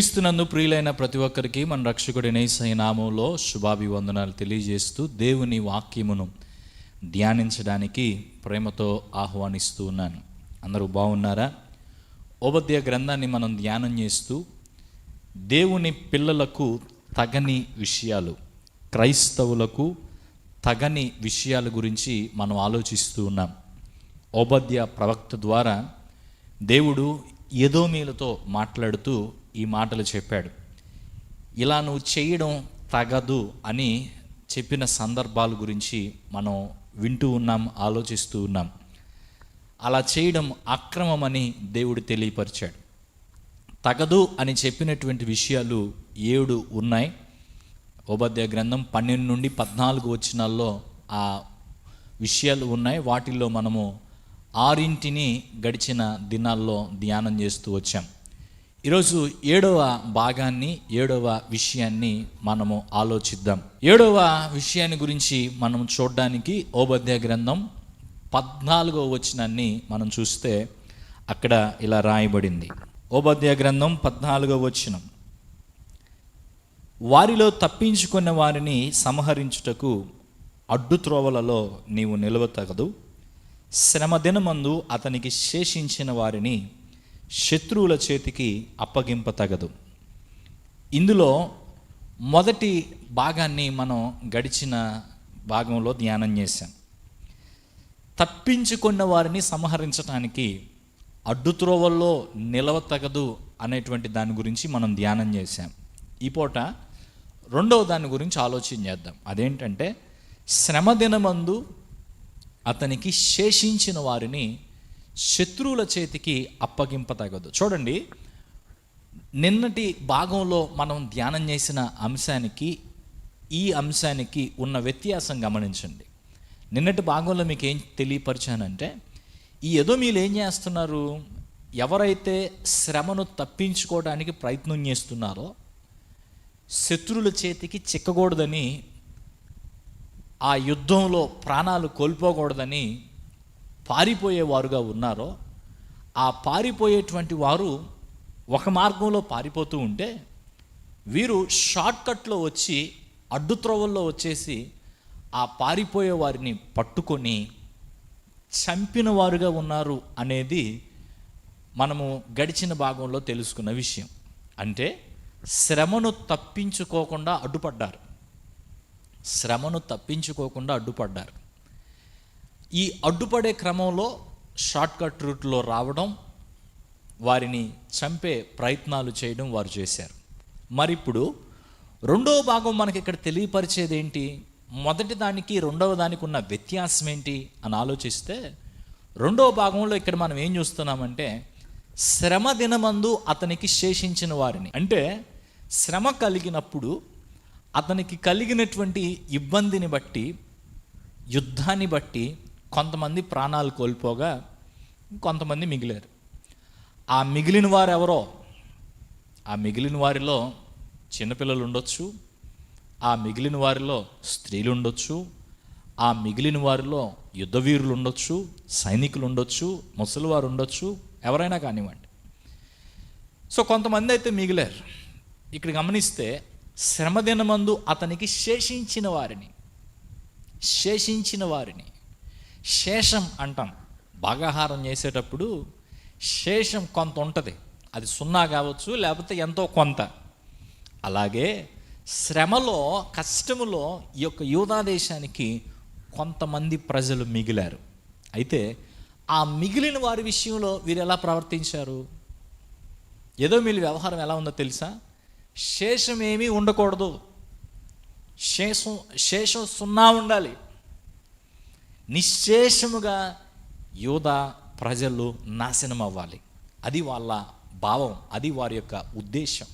క్రీస్తునందు ప్రియులైన ప్రతి ఒక్కరికి మన రక్షకుడి సై నామంలో శుభాభివందనాలు తెలియజేస్తూ దేవుని వాక్యమును ధ్యానించడానికి ప్రేమతో ఆహ్వానిస్తూ ఉన్నాను. అందరూ బాగున్నారా? ఉపద్య గ్రంథాన్ని మనం ధ్యానం చేస్తూ దేవుని పిల్లలకు తగని విషయాలు క్రైస్తవులకు తగని విషయాల గురించి మనం ఆలోచిస్తూ ఉన్నాం. ఓబద్య ప్రవక్త ద్వారా దేవుడు ఎదోమీలతో మాట్లాడుతూ ఈ మాటలు చెప్పాడు. ఇలా నువ్వు చేయడం తగదు అని చెప్పిన సందర్భాల గురించి మనం వింటూ ఉన్నాం ఆలోచిస్తూ ఉన్నాం. అలా చేయడం అక్రమమని దేవుడు తెలియపరిచాడు. తగదు అని చెప్పినటువంటి విషయాలు ఏడు ఉన్నాయి. ఉపాధ్యాయ గ్రంథం పన్నెండు నుండి పద్నాలుగు వచ్చినాల్లో ఆ విషయాలు ఉన్నాయి. వాటిల్లో మనము ఆరింటిని గడిచిన దినాల్లో ధ్యానం చేస్తూ వచ్చాం. ఈరోజు ఏడవ భాగాన్ని ఏడవ విషయాన్ని మనము ఆలోచిద్దాం. ఏడవ విషయాన్ని గురించి మనం చూడడానికి ఓబద్య గ్రంథం పద్నాలుగో వచనాన్ని మనం చూస్తే అక్కడ ఇలా రాయబడింది. ఓబద్య గ్రంథం పద్నాలుగో వచనం. వారిలో తప్పించుకున్న వారిని సంహరించుటకు అడ్డుత్రోవలలో నీవు నిలవతగదు. శ్రమదినమందు అతనికి శేషించిన వారిని శత్రువుల చేతికి అప్పగింప తగదు. ఇందులో మొదటి భాగాన్ని మనం గడిచిన భాగంలో ధ్యానం చేశాం. తప్పించుకున్న వారిని సంహరించడానికి అడ్డుత్రోవల్లో నిలవతగదు అనేటువంటి దాని గురించి మనం ధ్యానం చేశాం. ఈ పూట రెండవ దాని గురించి ఆలోచన చేద్దాం. అదేంటంటే శ్రమ దినమందు అతనికి శేషించిన వారిని శత్రువుల చేతికి అప్పగింపతగదు చూడండి నిన్నటి భాగంలో మనం ధ్యానం చేసిన అంశానికి ఈ అంశానికి ఉన్న వ్యత్యాసం గమనించండి. నిన్నటి భాగంలో మీకు ఏం తెలియపరిచానంటే ఈ ఏదో మీరు ఏం చేస్తున్నారు? ఎవరైతే శ్రమను తప్పించుకోవడానికి ప్రయత్నం చేస్తున్నారో శత్రువుల చేతికి చిక్కకూడదని ఆ యుద్ధంలో ప్రాణాలు కోల్పోకూడదని పారిపోయేవారుగా ఉన్నారో ఆ పారిపోయేటువంటి వారు ఒక మార్గంలో పారిపోతూ ఉంటే వీరు షార్ట్కట్లో వచ్చి అడ్డుత్రోవల్లో వచ్చేసి ఆ పారిపోయే వారిని పట్టుకొని చంపిన వారుగా ఉన్నారు అనేది మనము గడిచిన భాగంలో తెలుసుకున్న విషయం. అంటే శ్రమను తప్పించుకోకుండా అడ్డుపడ్డారు. శ్రమను తప్పించుకోకుండా అడ్డుపడ్డారు. ఈ అడ్డుపడే క్రమంలో షార్ట్కట్ రూట్లో రావడం వారిని చంపే ప్రయత్నాలు చేయడం వారు చేశారు. మరి ఇప్పుడు రెండవ భాగం మనకి ఇక్కడ తెలియపరిచేది ఏంటి మొదటి దానికి రెండవ దానికి ఉన్న వ్యత్యాసం ఏంటి అని ఆలోచిస్తే రెండవ భాగంలో ఇక్కడ మనం ఏం చూస్తున్నామంటే శ్రమ దినమందు అతనికి శేషించిన వారిని. అంటే శ్రమ కలిగినప్పుడు అతనికి కలిగినటువంటి ఇబ్బందిని బట్టి యుద్ధాన్ని బట్టి కొంతమంది ప్రాణాలు కోల్పోగా కొంతమంది మిగిలారు. ఆ మిగిలిన వారు ఎవరో ఆ మిగిలిన వారిలో చిన్నపిల్లలు ఉండొచ్చు ఆ మిగిలిన వారిలో స్త్రీలు ఉండొచ్చు ఆ మిగిలిన వారిలో యుద్ధవీరులు ఉండొచ్చు సైనికులు ఉండొచ్చు ముసలివారు ఉండొచ్చు ఎవరైనా కానివ్వండి. సో కొంతమంది అయితే మిగిలారు. ఇక్కడ గమనిస్తే శ్రమదినమందు అతనికి శేషించిన వారిని శేషించిన వారిని శేషం అంటాం. భాగాహారం చేసేటప్పుడు శేషం కొంత ఉంటుంది. అది సున్నా కావచ్చు లేకపోతే ఎంతో కొంత. అలాగే శ్రమలో కష్టములో ఈ యొక్క యూదాదేశానికి కొంతమంది ప్రజలు మిగిలారు. అయితే ఆ మిగిలిన వారి విషయంలో వీరు ఎలా ప్రవర్తించారు? ఏదో వీళ్ళ వ్యవహారం ఎలా ఉందో తెలుసా? శేషం ఏమీ ఉండకూడదు. శేషం శేషం సున్నా ఉండాలి. నిశ్శేషముగా యూద ప్రజలు నాశనం అవ్వాలి అది వాళ్ళ భావం అది వారి యొక్క ఉద్దేశం.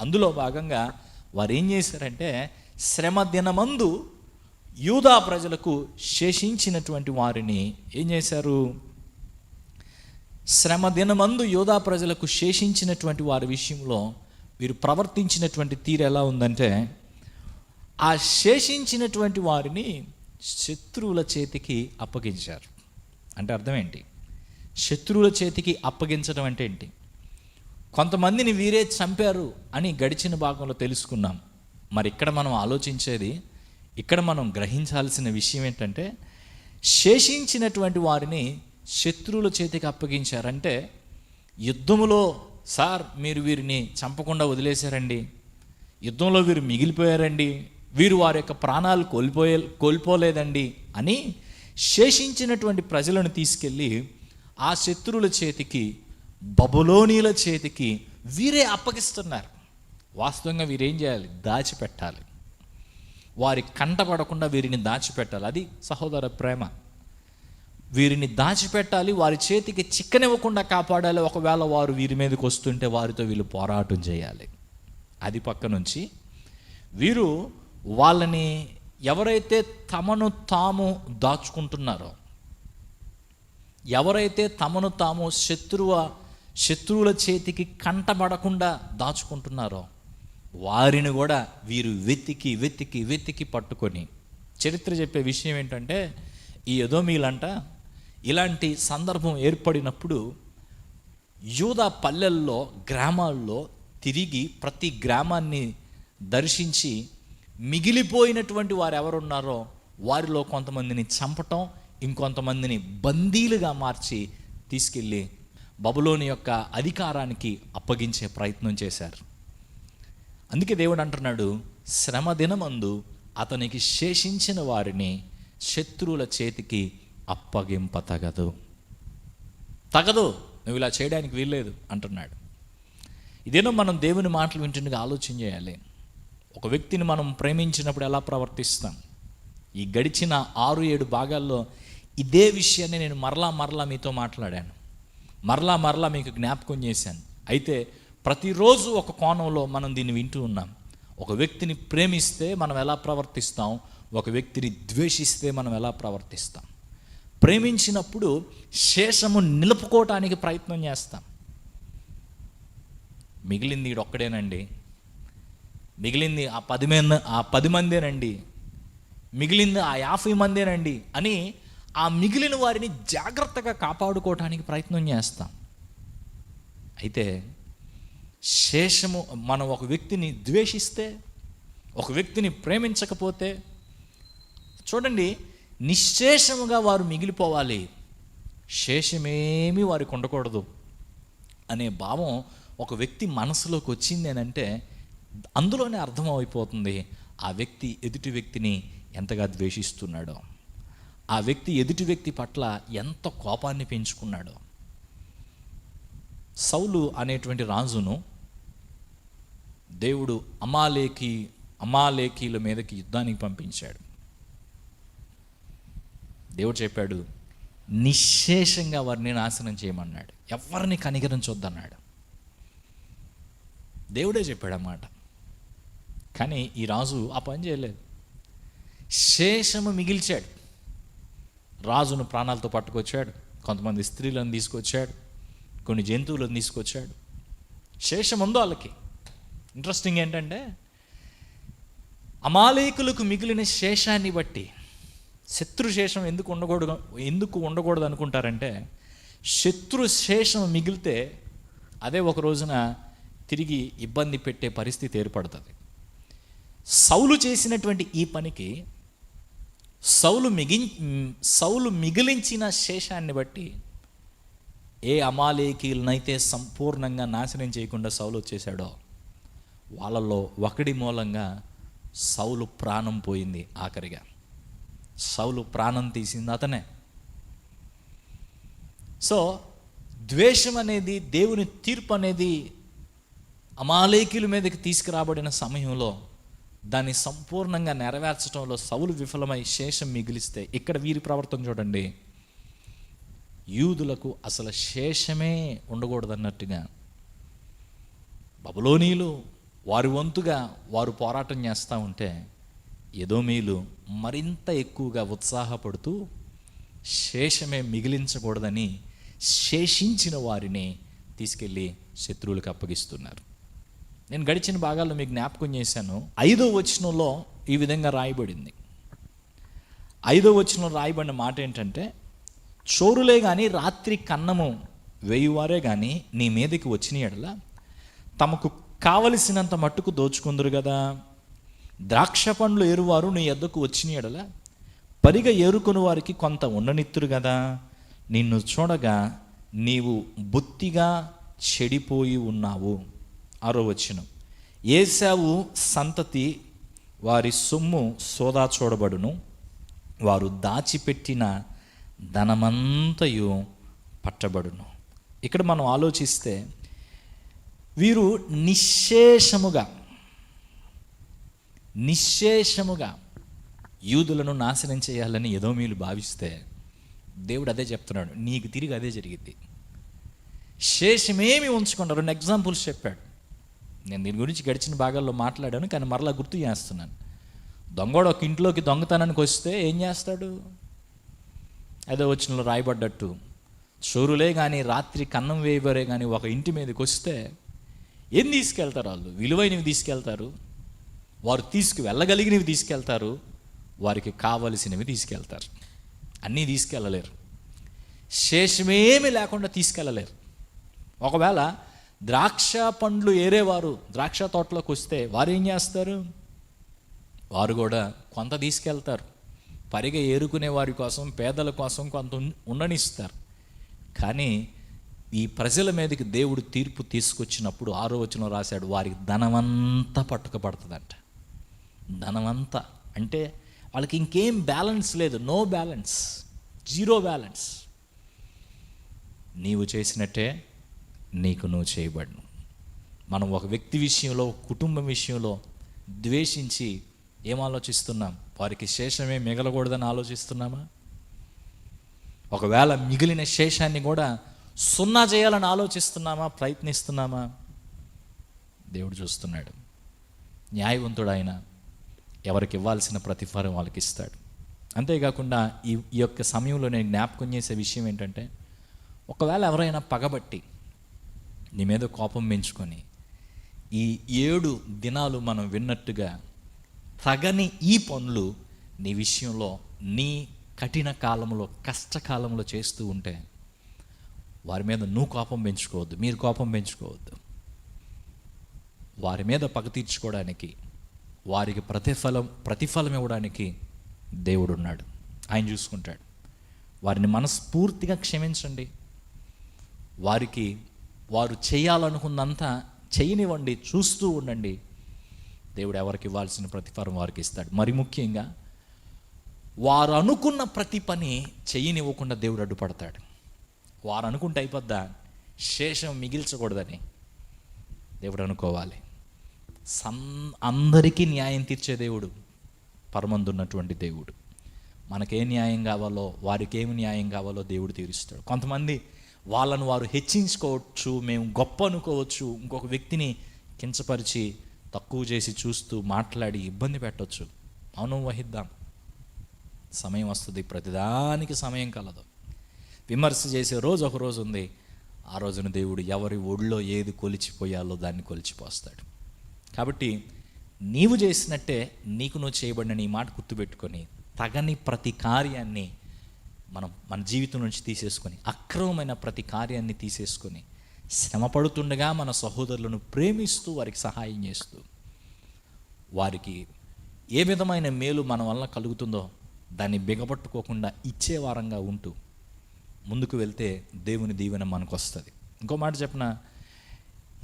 అందులో భాగంగా వారు ఏం చేశారంటే శ్రమ దినమందు యూదా ప్రజలకు శేషించినటువంటి వారిని ఏం చేశారు? శ్రమ దినమందు యూదా ప్రజలకు శేషించినటువంటి వారి విషయంలో వీరు ప్రవర్తించినటువంటి తీరు ఎలా ఉందంటే ఆ శేషించినటువంటి వారిని శత్రువుల చేతికి అప్పగించారు. అంటే అర్థం ఏంటి? శత్రువుల చేతికి అప్పగించడం అంటే ఏంటి? కొంతమందిని వీరే చంపారు అని గడిచిన భాగంలో తెలుసుకున్నాం. మరి ఇక్కడ మనం ఆలోచించేది ఇక్కడ మనం గ్రహించాల్సిన విషయం ఏంటంటే శేషించినటువంటి వారిని శత్రువుల చేతికి అప్పగించారంటే యుద్ధములో సార్ మీరు వీరిని చంపకుండా వదిలేశారండి. యుద్ధంలో వీరు మిగిలిపోయారండి. వీరు వారి యొక్క ప్రాణాలు కోల్పోయే కోల్పోలేదండి అని శేషించినటువంటి ప్రజలను తీసుకెళ్ళి ఆ శత్రువుల చేతికి బబులోనీల చేతికి వీరే అప్పగిస్తున్నారు. వాస్తవంగా వీరేం చేయాలి? దాచిపెట్టాలి. వారి కంటపడకుండా వీరిని దాచిపెట్టాలి. అది సహోదర ప్రేమ. వీరిని దాచిపెట్టాలి వారి చేతికి చిక్కనివ్వకుండా కాపాడాలి. ఒకవేళ వారు వీరి మీదకి వస్తుంటే వారితో వీళ్ళు పోరాటం చేయాలి. అది పక్క నుంచి వీరు వాళ్ళని ఎవరైతే తమను తాము దాచుకుంటున్నారో ఎవరైతే తమను తాము శత్రువ శత్రువుల చేతికి కంటబడకుండా దాచుకుంటున్నారో వారిని కూడా వీరు వెతికి వెతికి వెతికి పట్టుకొని. చరిత్ర చెప్పే విషయం ఏంటంటే ఈ యదోమీలంట ఇలాంటి సందర్భం ఏర్పడినప్పుడు యూదా పల్లెల్లో గ్రామాల్లో తిరిగి ప్రతి గ్రామాన్ని దర్శించి మిగిలిపోయినటువంటి వారు ఎవరున్నారో వారిలో కొంతమందిని చంపటం ఇంకొంతమందిని బందీలుగా మార్చి తీసుకెళ్ళి బబులోని యొక్క అధికారానికి అప్పగించే ప్రయత్నం చేశారు. అందుకే దేవుడు అంటున్నాడు శ్రమ దినమందు అతనికి శేషించిన వారిని శత్రువుల చేతికి అప్పగింప తగదు తగదు నువ్వు ఇలా చేయడానికి వీల్లేదు అంటున్నాడు. ఇదేనో మనం దేవుని మాటలు వింటుండగా ఆలోచన చేయాలి. ఒక వ్యక్తిని మనం ప్రేమించినప్పుడు ఎలా ప్రవర్తిస్తాం? ఈ గడిచిన ఆరు ఏడు భాగాల్లో ఇదే విషయాన్ని నేను మరలా మరలా మీతో మాట్లాడాను. మరలా మరలా మీకు జ్ఞాపకం చేశాను. అయితే ప్రతిరోజు ఒక కోణంలో మనం దీన్ని వింటూ ఉన్నాం. ఒక వ్యక్తిని ప్రేమిస్తే మనం ఎలా ప్రవర్తిస్తాం? ఒక వ్యక్తిని ద్వేషిస్తే మనం ఎలా ప్రవర్తిస్తాం? ప్రేమించినప్పుడు శేషము నిలుపుకోవటానికి ప్రయత్నం చేస్తాం. మిగిలింది ఈడొక్కడేనండి. మిగిలింది ఆ పది మంది ఆ పది మందేనండి మిగిలింది ఆ యాభై మందేనండి అని ఆ మిగిలిన వారిని జాగ్రత్తగా కాపాడుకోవటానికి ప్రయత్నం చేస్తాం. అయితే శేషము మనం ఒక వ్యక్తిని ద్వేషిస్తే ఒక వ్యక్తిని ప్రేమించకపోతే చూడండి నిశ్శేషముగా వారు మిగిలిపోవాలి. శేషమేమీ వారికి ఉండకూడదు. అనే భావం ఒక వ్యక్తి మనసులోకి వచ్చిందేనంటే అంటే అందులోనే అర్థమైపోతుంది ఆ వ్యక్తి ఎదుటి వ్యక్తిని ఎంతగా ద్వేషిస్తున్నాడో. ఆ వ్యక్తి ఎదుటి వ్యక్తి పట్ల ఎంత కోపాన్ని పెంచుకున్నాడో. సౌలు అనేటువంటి రాజును దేవుడు అమాలేకి అమాలేకీల మీదకి యుద్ధానికి పంపించాడు. దేవుడు చెప్పాడు నిశ్శేషంగా వారిని నాశనం చేయమన్నాడు. ఎవరిని కనికరించొద్దన్నాడు. దేవుడే చెప్పాడు అన్నమాట కానీ ఈ రాజు ఆ పని చేయలేదు. శేషము మిగిల్చాడు. రాజును ప్రాణాలతో పట్టుకొచ్చాడు. కొంతమంది స్త్రీలను తీసుకొచ్చాడు. కొన్ని జంతువులను తీసుకొచ్చాడు. శేషం ఉందో వాళ్ళకి. ఇంట్రెస్టింగ్ ఏంటంటే అమాలేకులకు మిగిలిన శేషాన్ని బట్టి శత్రు శేషం ఎందుకు ఉండకూడదు ఎందుకు ఉండకూడదు అనుకుంటారంటే శత్రు శేషం మిగిలితే అదే ఒక రోజున తిరిగి ఇబ్బంది పెట్టే పరిస్థితి ఏర్పడుతుంది. సౌలు చేసినటువంటి ఈ పనికి సౌలు మిగి సౌలు మిగిలించిన శేషాన్ని బట్టి ఏ అమాలేకీలనైతే సంపూర్ణంగా నాశనం చేయకుండా సౌలు వచ్చేసాడో వాళ్ళలో ఒకడి మూలంగా సౌలు ప్రాణం పోయింది ఆఖరిగా. సౌలు ప్రాణం తీసింది అతనే. సో ద్వేషం అనేది దేవుని తీర్పు అనేది అమాలేకీల మీదకి తీసుకురాబడిన సమయంలో దాన్ని సంపూర్ణంగా నెరవేర్చడంలో సౌలు విఫలమై శేషం మిగిలిస్తే ఇక్కడ వీరి ప్రవర్తన చూడండి. యూదులకు అసలు శేషమే ఉండకూడదన్నట్టుగా. బబులోనీలు వారి వంతుగా వారు పోరాటం చేస్తూ ఉంటే ఎదోమీలు మరింత ఎక్కువగా ఉత్సాహపడుతూ శేషమే మిగిలించకూడదని శేషించిన వారిని తీసుకెళ్ళి శత్రువులకు అప్పగిస్తున్నారు. నేను గడిచిన భాగాల్లో మీకు జ్ఞాపకం చేశాను. ఐదో వచనంలో ఈ విధంగా రాయబడింది. ఐదో వచనంలో రాయబడిన మాట ఏంటంటే చోరులే కానీ రాత్రి కన్నము వేయువారే కానీ నీ మీదకి వచ్చిన ఎడల తమకు కావలసినంత మట్టుకు దోచుకుందరు కదా ద్రాక్ష పండ్లు ఏరువారు నీ ఎద్దకు వచ్చిన ఎడల పరిగ ఏరుకుని వారికి కొంత ఉండనిత్తురు కదా నిన్ను చూడగా నీవు బొత్తిగా చెడిపోయి ఉన్నావు. ఆరో వచ్చిన ఏసావు సంతతి వారి సొమ్ము సోదా చూడబడును. వారు దాచిపెట్టిన ధనమంతయు పట్టబడును. ఇక్కడ మనం ఆలోచిస్తే వీరు నిశ్శేషముగా నిశ్శేషముగా యూదులను నాశనం చేయాలని ఏదో మీరు భావిస్తే దేవుడు అదే చెప్తున్నాడు. నీకు తిరిగి అదే జరిగింది శేషమేమి ఉంచుకున్నారు? ఎగ్జాంపుల్స్ చెప్పాడు. నేను దీని గురించి గడిచిన భాగాల్లో మాట్లాడాను కానీ మరలా గుర్తు చేస్తున్నాను. దొంగోడు ఒక ఇంట్లోకి దొంగతనానికి వస్తే ఏం చేస్తాడు? అదే వచ్చినలో రాయబడ్డట్టు చోరులే కానీ రాత్రి కన్నం వేయబరే కానీ ఒక ఇంటి మీదకి వస్తే ఏం తీసుకెళ్తారు వాళ్ళు? విలువైనవి తీసుకెళ్తారు? వారు తీసుకు వెళ్ళగలిగినవి తీసుకెళ్తారు? వారికి కావలసినవి తీసుకెళ్తారు. అన్నీ తీసుకెళ్ళలేరు. శేషమేమి లేకుండా తీసుకెళ్ళలేరు. ఒకవేళ ద్రాక్ష పండ్లు ఏరేవారు. ద్రాక్ష తోటలోకి వస్తే వారు ఏం చేస్తారు? వారు కూడా కొంత తీసుకెళ్తారు. పరిగ ఏరుకునే వారి కోసం పేదల కోసం కొంత ఉండనిస్తారు. కానీ ఈ ప్రజల మీదకి దేవుడు తీర్పు తీసుకొచ్చినప్పుడు ఆరో వచనం రాశాడు వారికి ధనమంతా పట్టుకపడుతుందంట ధనమంతా. అంటే వాళ్ళకి ఇంకేం బ్యాలెన్స్ లేదు. No balance. Zero balance. నీవు చేసినట్టే నీకు నువ్వు చేయబడను. మనం ఒక వ్యక్తి విషయంలో కుటుంబం విషయంలో ద్వేషించి ఏం ఆలోచిస్తున్నాం? వారికి శేషమే మిగలకూడదని ఆలోచిస్తున్నామా? ఒకవేళ మిగిలిన శేషాన్ని కూడా సున్నా చేయాలని ఆలోచిస్తున్నామా? ప్రయత్నిస్తున్నామా? దేవుడు చూస్తున్నాడు. న్యాయవంతుడు ఆయన ఎవరికి ఇవ్వాల్సిన ప్రతిఫలం వాళ్ళకి ఇస్తాడు అంతేకాకుండా ఈ ఈ యొక్క సమయంలో నేను జ్ఞాపకం చేసే విషయం ఏంటంటే ఒకవేళ ఎవరైనా పగబట్టి నీ మీద కోపం పెంచుకొని ఈ ఏడు దినాలు మనం విన్నట్టుగా తగని ఈ పనులు నీ విషయంలో నీ కఠిన కాలంలో కష్టకాలంలో చేస్తూ ఉంటే వారి మీద నువ్వు కోపం పెంచుకోవద్దు మీరు కోపం పెంచుకోవద్దు. వారి మీద పగ తీర్చుకోవడానికి వారికి ప్రతిఫలం ప్రతిఫలం ఇవ్వడానికి దేవుడు ఉన్నాడు. ఆయన చూసుకుంటాడు. వారిని మనస్ఫూర్తిగా క్షమించండి. వారికి వారు చేయాలనుకున్నంత చేయనివ్వండి చూస్తూ ఉండండి. దేవుడు ఎవరికి ఇవ్వాల్సిన ప్రతిఫలం వారికి ఇస్తాడు. మరి ముఖ్యంగా వారు అనుకున్న ప్రతి పని చేయనివ్వకుండా దేవుడు అడ్డుపడతాడు. వారు అనుకుంటే అయిపోద్దా? శేషం మిగిల్చకూడదని దేవుడు అనుకోవాలి. సం అందరికీ న్యాయం తీర్చే దేవుడు పరమందున్నటువంటి దేవుడు. మనకే న్యాయం కావాలో వారికి ఏమి న్యాయం కావాలో దేవుడు తీరుస్తాడు. కొంతమంది వాళ్ళను వారు హెచ్చించుకోవచ్చు మేము గొప్ప అనుకోవచ్చు ఇంకొక వ్యక్తిని కించపరిచి తక్కువ చేసి చూస్తూ మాట్లాడి ఇబ్బంది పెట్టవచ్చు మౌనం వహిద్దాం. సమయం వస్తుంది ప్రతిదానికి సమయం కలదు. విమర్శ చేసే రోజు ఒక రోజు ఉంది. ఆ రోజున దేవుడు ఎవరి ఒళ్ళో ఏది కొలిచిపోయాలో దాన్ని కొలిచిపోస్తాడు. కాబట్టి నీవు చేసినట్టే నీకు నువ్వు చేయబడిన నీ మాట గుర్తుపెట్టుకొని తగని ప్రతి కార్యాన్ని మనం మన జీవితం నుంచి తీసేసుకొని అక్రమమైన ప్రతి కార్యాన్ని తీసేసుకొని శ్రమ పడుతుండగా మన సహోదరులను ప్రేమిస్తూ వారికి సహాయం చేస్తూ వారికి ఏ విధమైన మేలు మన వల్ల కలుగుతుందో దాన్ని బిగపట్టుకోకుండా ఇచ్చే వారంగా ఉంటూ ముందుకు వెళ్తే దేవుని దీవెన మనకు వస్తుంది ఇంకో మాట చెప్పిన?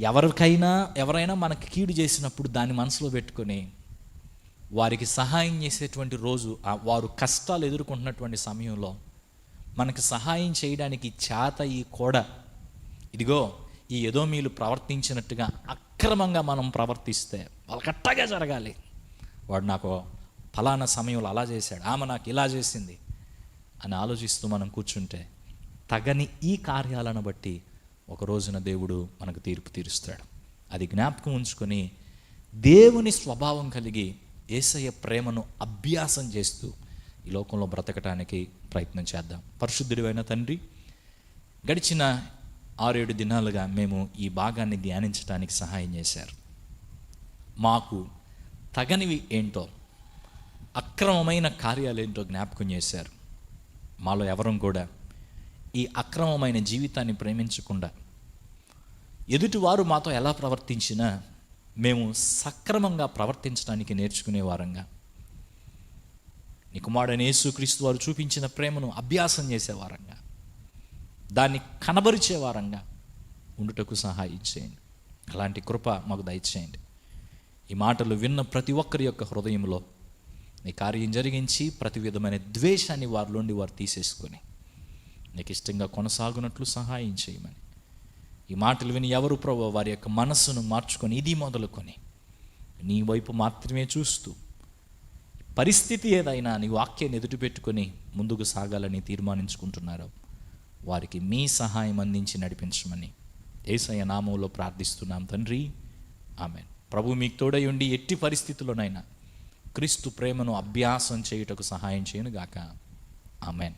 ఎవరికైనా ఎవరైనా మనకి కీడు చేసినప్పుడు దాన్ని మనసులో పెట్టుకొని వారికి సహాయం చేసేటువంటి రోజు వారు కష్టాలు ఎదుర్కొంటున్నటువంటి సమయంలో మనకు సహాయం చేయడానికి చేత ఈ కోడ. ఇదిగో ఈ ఏదో మీరు ప్రవర్తించినట్టుగా అక్రమంగా మనం ప్రవర్తిస్తే వాళ్ళకట్టగా జరగాలి. వాడు నాకు ఫలానా సమయంలో అలా చేశాడు ఆమె నాకు ఇలా చేసింది అని ఆలోచిస్తూ మనం కూర్చుంటే తగని ఈ కార్యాలను బట్టి ఒక రోజున దేవుడు మనకు తీర్పు తీరుస్తాడు. అది జ్ఞాపకం ఉంచుకొని దేవుని స్వభావం కలిగి ఏసయ్య ప్రేమను అభ్యాసం చేస్తూ ఈ లోకంలో బ్రతకటానికి ప్రయత్నం చేద్దాం. పరిశుద్ధుడివైన తండ్రి గడిచిన ఆరేడు దినాలుగా మేము ఈ భాగాన్ని ధ్యానించడానికి సహాయం చేశారు. మాకు తగనివి ఏంటో అక్రమమైన కార్యాలు ఏంటో జ్ఞాపకం చేశారు. మాలో ఎవరం కూడా ఈ అక్రమమైన జీవితాన్ని ప్రేమించకుండా ఎదుటివారు మాతో ఎలా ప్రవర్తించినా మేము సక్రమంగా ప్రవర్తించడానికి నేర్చుకునే వారంగా నీ కుమారుడైన యేసుక్రీస్తు వారు చూపించిన ప్రేమను అభ్యాసం చేసేవారంగా దాన్ని కనబరిచేవారంగా ఉండుటకు సహాయం చేయండి. అలాంటి కృప మాకు దయచేయండి. ఈ మాటలు విన్న ప్రతి ఒక్కరి యొక్క హృదయంలో నీ కార్యం జరిగించి ప్రతి విధమైన ద్వేషాన్ని వారిలోండి వారు తీసేసుకొని నీకు ఇష్టంగా కొనసాగునట్లు సహాయం చేయమని. ఈ మాటలు విని ఎవరు ప్రభు వారి యొక్క మనస్సును మార్చుకొని ఇది మొదలుకొని నీ వైపు మాత్రమే చూస్తూ పరిస్థితి ఏదైనా నీ వాక్యాన్ని ఎదుటి పెట్టుకొని ముందుకు సాగాలని తీర్మానించుకుంటున్నారు వారికి మీ సహాయం అందించి నడిపించమని ఏసయ్య నామంలో ప్రార్థిస్తున్నాం తండ్రి. ఆమె ప్రభు మీకు తోడై ఉండి ఎట్టి పరిస్థితుల్లోనైనా క్రీస్తు ప్రేమను అభ్యాసం చేయుటకు సహాయం చేయను గాక ఆమెన్.